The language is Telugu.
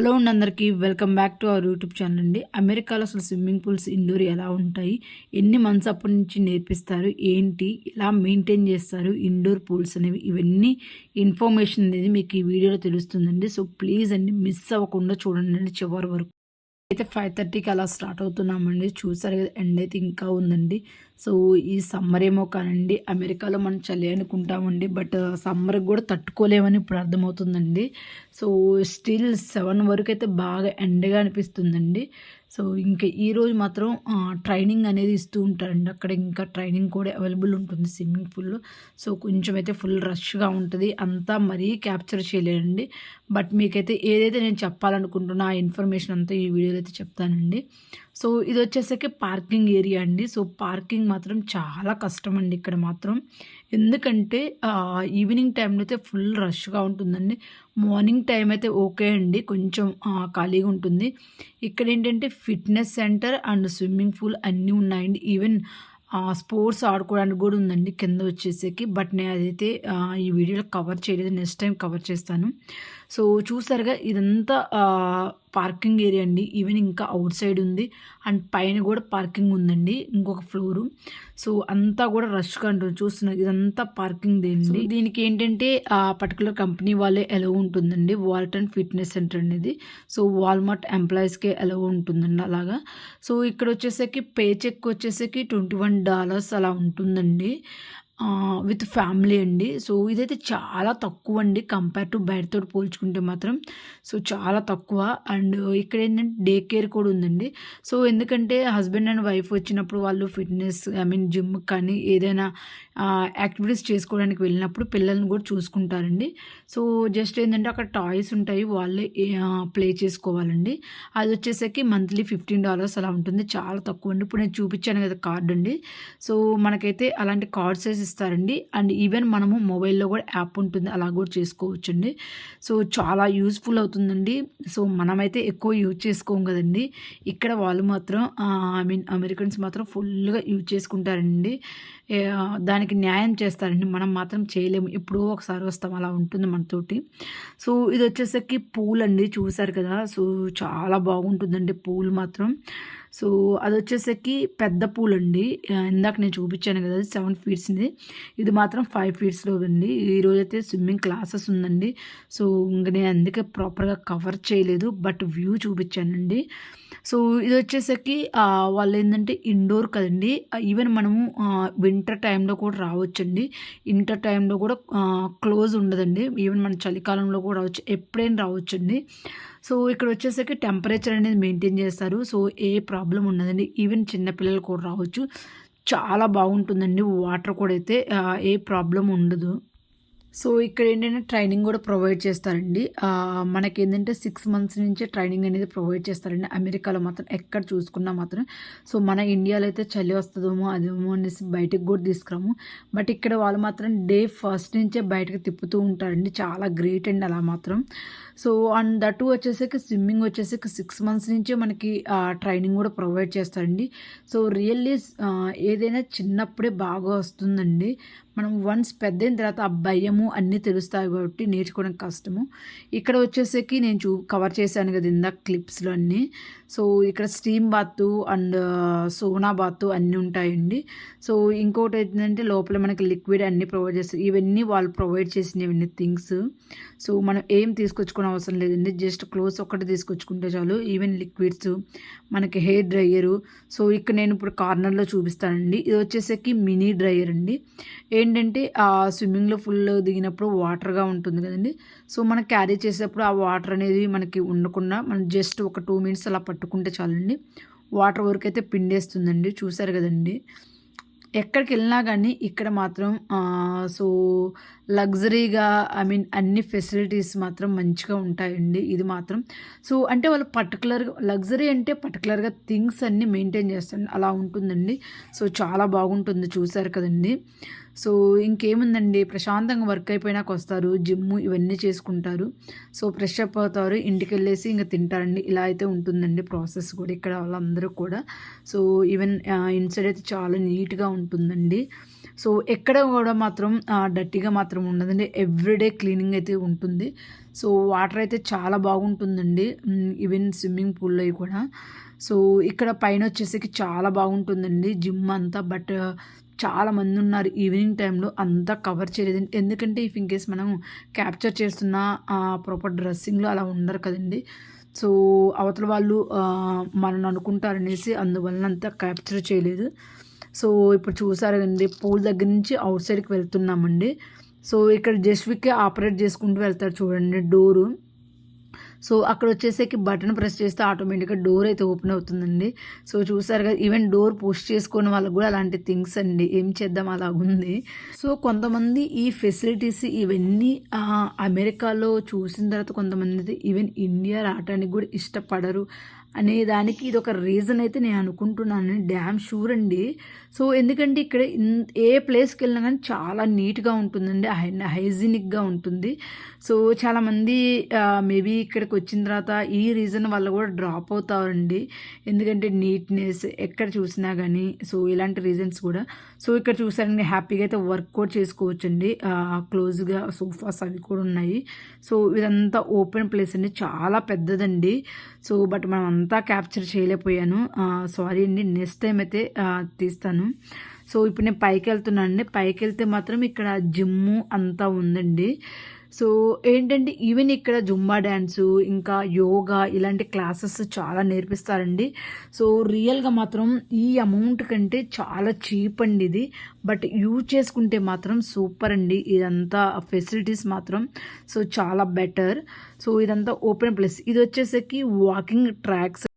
హలో అండి అందరికీ. Welcome back to our YouTube channel అండి. అమెరికాలో అసలు స్విమ్మింగ్ పూల్స్ ఇండోర్ ఎలా ఉంటాయి? ఎన్ని మంత్స్ అప్పటి నుంచి నేర్పిస్తారు? ఏంటి? ఎలా మెయింటైన్ చేస్తారు? ఇండోర్ పూల్స్ అనేవి ఇవన్నీ ఇన్ఫర్మేషన్ అనేది మీకు ఈ వీడియోలో తెలుస్తుందండి. సో ప్లీజ్ అండి మిస్ అవ్వకుండా చూడండి అండి చివరి వరకు. అయితే ఫైవ్ థర్టీకి అలా స్టార్ట్ అవుతున్నామండి. చూసారు కదా ఎండ్ అయితే ఇంకా ఉందండి. సో ఈ సమ్మర్ ఏమో కానండి అమెరికాలో మనం చలి అనుకుంటామండి బట్ సమ్మర్ కూడా తట్టుకోలేమని ఇప్పుడు అర్థమవుతుందండి. సో స్టిల్ సెవెన్ వరకు అయితే బాగా ఎండగా అనిపిస్తుందండి. సో ఇంకా ఈరోజు మాత్రం ట్రైనింగ్ అనేది ఇస్తూ ఉంటారండి. అక్కడ ఇంకా ట్రైనింగ్ కూడా అవైలబుల్ ఉంటుంది స్విమ్మింగ్ పూల్లో. సో కొంచెం అయితే ఫుల్ రష్గా ఉంటుంది. అంతా మరీ క్యాప్చర్ చేయలేనండి. బట్ మీకైతే ఏదైతే నేను చెప్పాలనుకుంటున్నా ఆ ఇన్ఫర్మేషన్ అంతా ఈ వీడియోలో అయితే చెప్తానండి. సో ఇది వచ్చేసరికి పార్కింగ్ ఏరియా అండి. సో పార్కింగ్ మాత్రం చాలా కష్టం అండి ఇక్కడ మాత్రం. ఎందుకంటే ఈవినింగ్ టైంలో అయితే ఫుల్ రష్గా ఉంటుందండి. మార్నింగ్ టైం అయితే ఓకే అండి. కొంచెం ఖాళీగా ఉంటుంది. ఇక్కడ ఏంటంటే fitness centre and swimming pool అన్నీ ఉన్నాయండి. ఈవెన్ స్పోర్ట్స్ ఆడుకోవడానికి కూడా ఉందండి కింద వచ్చేసరికి. బట్ నేను అదైతే ఈ వీడియోలో కవర్ చేయలేదు. నెక్స్ట్ టైం కవర్ చేస్తాను. సో చూసారుగా ఇదంతా పార్కింగ్ ఏరియా అండి. ఈవెన్ ఇంకా అవుట్ సైడ్ ఉంది. అండ్ పైన కూడా పార్కింగ్ ఉందండి. ఇంకొక ఫ్లోరు సో అంతా కూడా రష్గా ఉంటుంది. చూస్తున్నారు ఇదంతా పార్కింగ్ దేండి దీనికి ఏంటంటే ఆ పర్టికులర్ కంపెనీ వాళ్ళే ఎలవ్ ఉంటుందండి. వాల్టన్ ఫిట్నెస్ సెంటర్ అనేది. సో వాల్మార్ట్ ఎంప్లాయీస్కే ఎలవ్ ఉంటుందండి అలాగా. సో ఇక్కడ వచ్చేసరికి పే చెక్ వచ్చేసరికి ట్వంటీ వన్ డాలర్స్ అలా ఉంటుందండి. విత్ ఫ్యామిలీ అండి. సో ఇదైతే చాలా తక్కువ అండి కంపేర్ టు బయటతో పోల్చుకుంటే మాత్రం. సో చాలా తక్కువ. అండ్ ఇక్కడ ఏంటంటే డే కేర్ కూడా ఉందండి. సో ఎందుకంటే హస్బెండ్ అండ్ వైఫ్ వచ్చినప్పుడు వాళ్ళు ఫిట్నెస్ ఐ మీన్ జిమ్ కానీ ఏదైనా యాక్టివిటీస్ చేసుకోవడానికి వెళ్ళినప్పుడు పిల్లల్ని కూడా చూసుకుంటారండి. సో జస్ట్ ఏంటంటే అక్కడ టాయ్స్ ఉంటాయి. వాళ్ళే ప్లే చేసుకోవాలండి. అది వచ్చేసరికి మంత్లీ ఫిఫ్టీన్ డాలర్స్ అలా ఉంటుంది. చాలా తక్కువ అండి ఇప్పుడు నేను చూపించాను కదా కార్డ్ అండి. సో మనకైతే అలాంటి కార్డ్స్ ఇస్తారండి అండ్ ఈవెన్ మనము మొబైల్లో కూడా యాప్ ఉంటుంది. అలా కూడా చేసుకోవచ్చండి. సో చాలా యూస్ఫుల్ అవుతుందండి. సో మనమైతే ఎక్కువ యూజ్ చేసుకోం కదండి. ఇక్కడ వాళ్ళు మాత్రం ఐ మీన్ అమెరికన్స్ మాత్రం ఫుల్గా యూజ్ చేసుకుంటారండి. దానికి న్యాయం చేస్తారండి. మనం మాత్రం చేయలేము. ఎప్పుడో ఒకసారి వస్తాం. అలా ఉంటుంది మనతోటి. సో ఇది వచ్చేసరికి పూల్ అండి చూసారు కదా? సో చాలా బాగుంటుందండి పూల్ మాత్రం. సో అది వచ్చేసరికి పెద్ద పూల్ అండి ఇందాక నేను చూపించాను కదా సెవెన్ ఫీట్స్ది ఇది మాత్రం ఫైవ్ ఫీట్స్లో ఉంది ఈరోజు అయితే స్విమ్మింగ్ క్లాసెస్ ఉందండి. సో ఇంక నేను అందుకే ప్రాపర్గా కవర్ చేయలేదు బట్ వ్యూ చూపించానండి. సో ఇది వచ్చేసరికి వాళ్ళు ఏంటంటే ఇండోర్ కదండి. ఈవెన్ మనము వింటర్ టైంలో కూడా రావచ్చండి. ఇంటర్ టైంలో కూడా క్లోజ్ ఉండదండి. ఈవెన్ మన చలికాలంలో కూడా రావచ్చు ఎప్పుడైనా రావచ్చండి. సో ఇక్కడ వచ్చేసరికి టెంపరేచర్ అనేది మెయింటైన్ చేస్తారు. సో ఏ ప్రాబ్లం ఉండదండి. ఈవెన్ చిన్నపిల్లలు కూడా రావచ్చు. చాలా బాగుంటుందండి. వాటర్ కూడా అయితే ఏ ప్రాబ్లం ఉండదు. సో ఇక్కడ ఏంటంటే ట్రైనింగ్ కూడా ప్రొవైడ్ చేస్తారండి. మనకి ఏంటంటే సిక్స్ మంత్స్ నుంచే ట్రైనింగ్ అనేది ప్రొవైడ్ చేస్తారండి. అమెరికాలో మాత్రం ఎక్కడ చూసుకున్నా మాత్రం. సో మన ఇండియాలో అయితే చలి వస్తుందేమో అదేమో అనేసి బయటకు కూడా తీసుకురాము. బట్ ఇక్కడ వాళ్ళు మాత్రం డే ఫస్ట్ నుంచే బయటకు తిప్పుతూ ఉంటారండి. చాలా గ్రేట్ అండి అలా మాత్రం. సో అండ్ దట్ వచ్చేసరికి స్విమ్మింగ్ వచ్చేసరికి సిక్స్ మంత్స్ నుంచే మనకి ట్రైనింగ్ కూడా ప్రొవైడ్ చేస్తారండి. సో రియల్లీ ఏదైనా చిన్నప్పుడే బాగా వస్తుందండి. మనం వన్స్ పెద్దయిన తర్వాత ఆ భయము అన్నీ తెలుస్తాయి కాబట్టి నేర్చుకోవడం కష్టము. ఇక్కడ వచ్చేసరికి నేను చూ కవర్ చేశాను కదా ఇందాక క్లిప్స్లో అన్నీ. సో ఇక్కడ steam bath and sauna bath అన్నీ ఉంటాయండి. సో ఇంకోటి ఏంటంటే లోపల మనకి లిక్విడ్ అన్నీ ప్రొవైడ్ చేస్తారు ఇవన్నీ వాళ్ళు ప్రొవైడ్ చేసినవన్నీ థింగ్స్ సో మనం ఏం తీసుకొచ్చుకునే అవసరం లేదండి. జస్ట్ క్లోత్స్ ఒక్కటి తీసుకొచ్చుకుంటే చాలు. ఈవెన్ లిక్విడ్స్ మనకి హెయిర్ డ్రయ్యరు సో ఇక్కడ నేను ఇప్పుడు కార్నర్లో చూపిస్తానండి. ఇది వచ్చేసరికి మినీ డ్రయ్యర్ అండి. ఏంటంటే ఆ స్విమ్మింగ్లో ఫుల్ దిగినప్పుడు వాటర్గా ఉంటుంది కదండి. సో మనం క్యారీ చేసేటప్పుడు ఆ వాటర్ అనేది మనకి ఉండకుండా మనం జస్ట్ ఒక టూ మినిట్స్ అలా పట్టుకుంటే చాలండి. వాటర్ వరకు అయితే పిండేస్తుందండి. చూసారు కదండి. ఎక్కడికి వెళ్ళినా కానీ ఇక్కడ మాత్రం సో లగ్జరీగా ఐ మీన్ అన్ని ఫెసిలిటీస్ మాత్రం మంచిగా ఉంటాయండి. ఇది మాత్రం. సో అంటే వాళ్ళు పర్టికులర్గా లగ్జరీ అంటే పర్టికులర్గా థింగ్స్ అన్నీ మెయింటైన్ చేస్తారు అలా ఉంటుందండి. సో చాలా బాగుంటుంది. చూసారు కదండి. సో ఇంకేముందండి? ప్రశాంతంగా వర్క్ అయిపోయినాక వస్తారు జిమ్ ఇవన్నీ చేసుకుంటారు. సో ఫ్రెష్ అప్ అవుతారు ఇంటికి వెళ్ళేసి ఇంకా తింటారండి. ఇలా అయితే ఉంటుందండి ప్రాసెస్ కూడా ఇక్కడ వాళ్ళందరూ కూడా. సో ఈవెన్ ఇన్సైడ్ అయితే చాలా నీట్గా ఉంటుందండి. సో ఎక్కడ కూడా మాత్రం డర్టీగా మాత్రం ఉండదండి. ఎవ్రీడే క్లీనింగ్ అయితే ఉంటుంది. సో వాటర్ అయితే చాలా బాగుంటుందండి. ఈవెన్ స్విమ్మింగ్ పూల్లో కూడా. సో ఇక్కడ పైన వచ్చేసరికి చాలా బాగుంటుందండి జిమ్ అంతా బట్ చాలా మంది ఉన్నారు ఈవినింగ్ టైంలో అంతా కవర్ చేయలేదు ఎందుకంటే ఇఫ్ ఇన్ కేస్ మనం క్యాప్చర్ చేస్తున్న ప్రాపర్ డ్రెస్సింగ్లో అలా ఉండరు కదండి. సో అవతల వాళ్ళు ఆ, మనల్ని అనుకుంటారనేసి అందువలన అంతా క్యాప్చర్ చేయలేదు. సో ఇప్పుడు చూసారు కదండి పూల్ దగ్గర నుంచి అవుట్ సైడ్కి వెళ్తున్నామండి. సో ఇక్కడ జస్విక్ ఆపరేట్ చేసుకుంటూ వెళ్తారు చూడండి డోరు. సో అక్కడ వచ్చేసరికి బటన్ ప్రెస్ చేస్తే ఆటోమేటిక్గా డోర్ అయితే ఓపెన్ అవుతుందండి. సో చూసారు కదా ఈవెన్ డోర్ పుష్ చేసుకునే వాళ్ళకి కూడా అలాంటి థింగ్స్ అండి. ఏం చేద్దాం అలా ఉంది సో కొంతమంది ఈ ఫెసిలిటీస్ ఇవన్నీ అమెరికాలో చూసిన తర్వాత కొంతమంది ఈవెన్ ఇండియా రావడానికి కూడా ఇష్టపడరు. అనే దానికి ఇది ఒక రీజన్ అయితే నేను అనుకుంటున్నాను. డ్యామ్ షూర్ అండి. సో ఎందుకంటే ఇక్కడ ఏ ప్లేస్కి వెళ్ళినా కానీ చాలా నీట్గా ఉంటుందండి. హైజీనిక్గా ఉంటుంది. సో చాలామంది మేబీ ఇక్కడికి వచ్చిన తర్వాత ఈ రీజన్ వల్ల కూడా డ్రాప్ అవుతారండి. ఎందుకంటే నీట్నెస్ ఎక్కడ చూసినా కానీ సో ఇలాంటి రీజన్స్ కూడా. సో ఇక్కడ చూసారండి హ్యాపీగా అయితే వర్క్ కూడా చేసుకోవచ్చండి క్లోజ్గా సోఫాస్ అవి కూడా ఉన్నాయి. సో ఇదంతా ఓపెన్ ప్లేస్ అండి. చాలా పెద్దదండి. సో బట్ మనం అంతా క్యాప్చర్ చేయలేకపోయాను. సారీ అండి నెక్స్ట్ టైం అయితే తీస్తాను. సో ఇప్పుడు నేను పైకి వెళ్తున్నాను అండి పైకి వెళ్తే మాత్రం ఇక్కడ జిమ్ అంతా ఉందండి. సో ఏంటంటే ఈవెన్ ఇక్కడ జుమ్మా డ్యాన్సు ఇంకా యోగా ఇలాంటి క్లాసెస్ చాలా నేర్పిస్తారండి. సో రియల్గా మాత్రం ఈ అమౌంట్ కంటే చాలా చీప్ అండి ఇది. బట్ యూజ్ చేసుకుంటే మాత్రం సూపర్ అండి. ఇదంతా ఫెసిలిటీస్ మాత్రం సో చాలా బెటర్. సో ఇదంతా ఓపెన్ ప్లేస్. ఇది వచ్చేసరికి వాకింగ్ ట్రాక్స్